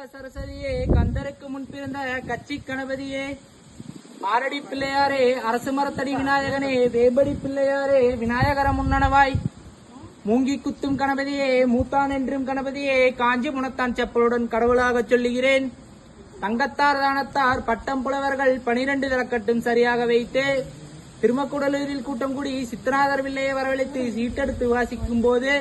சரஸ்வதியே கந்தருக்கு முன் பிறந்த கச்சி கணபதியே. ஆரடி பிள்ளையாரே அரசு மரத்தடி விநாயகனே வேம்படி பிள்ளையாரே விநாயகர முன்னணவாய். மூங்கி குத்தும் கணபதியே மூத்தான் என்றும் கணபதியே காஞ்சி முனத்தான் செப்பலுடன் கடவுளாக சொல்லுகிறேன். தங்கத்தார் தானத்தார் பட்டம் புலவர்கள் பனிரெண்டு தலக்கட்டும் சரியாக வைத்து திருமக்குடலூரில் கூட்டம் கூடி சித்தநாதர் வில்லையை வரவழைத்து சீட்டெடுத்து வாசிக்கும் போது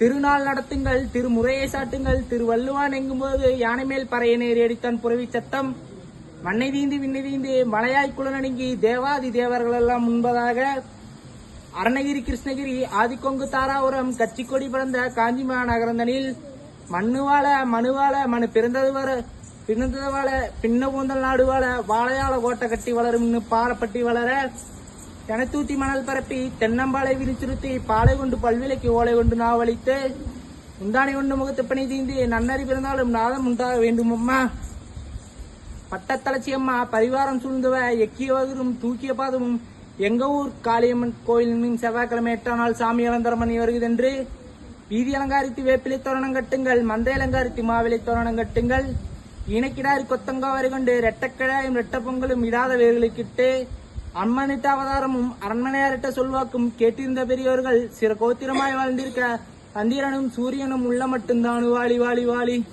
திருநாள் நடத்துங்கள் திருமுறையை சாட்டுங்கள் திருவள்ளுவான் எங்கும்போது யானை மேல் பறையனேறி நேரி அடித்தான் புறவி சத்தம். மண்ணை தீந்து விண்ணை தீந்து மலையாய் குளநடுங்கி தேவாதி தேவர்கள் எல்லாம் முன்பதாக. அருணகிரி கிருஷ்ணகிரி ஆதிக்கொங்கு தாராபுரம் கச்சிக்கொடி பிறந்த காஞ்சி மாநகரந்தனில் மண்ணுவாழ மனுவாழ மனு பிறந்தது வர பிறந்தது வாழ பின்ன பூந்தல் நாடு வாழ வாழையாள கோட்டை கட்டி வளரும் இன்னும் பாலப்பட்டி வளர. தெனத்தூத்தி மணல் பரப்பி தென்னம்பாலை விரிச்சுருத்தி பாலை கொண்டு பல்விலைக்கு ஓலை கொண்டு நாவழித்து முந்தானை கொண்டு முகத்து பணி தீந்து நன்னறி பிறந்தாலும் நாதம் உண்டாக வேண்டும் அம்மா பட்டத்தளச்சி அம்மா பரிவாரம் சூழ்ந்தவ எக்கிய வகுரும் தூக்கிய பாதமும் எங்க ஊர் காளியம்மன் கோயிலின் செவ்வாய்க்கிழமை எட்டாம் நாள் சாமி அலந்தரமணி பண்ணி வருகிறதென்று வீதி அலங்காரித்து வேப்பிலை தோரணம் கட்டுங்கள் மந்தை அலங்காரித்து மாவிலை தோரணம் கட்டுங்கள். ஈனக்கிடாரி கொத்தங்காவரி கொண்டு ரெட்டக்கிடாயும் ரெட்ட பொங்கலும் இடாத வேர்களுக்கிட்டு அம்மனிட்ட அவதாரமும் அரண்மனையாரிட்ட சொல்வாக்கும் கேட்டிருந்த பெரியவர்கள் சிற கோத்திரமாய் வாழ்ந்திருக்க சந்திரனும் சூரியனும் உள்ள மட்டும்தான் வாலி வாலி வாலி.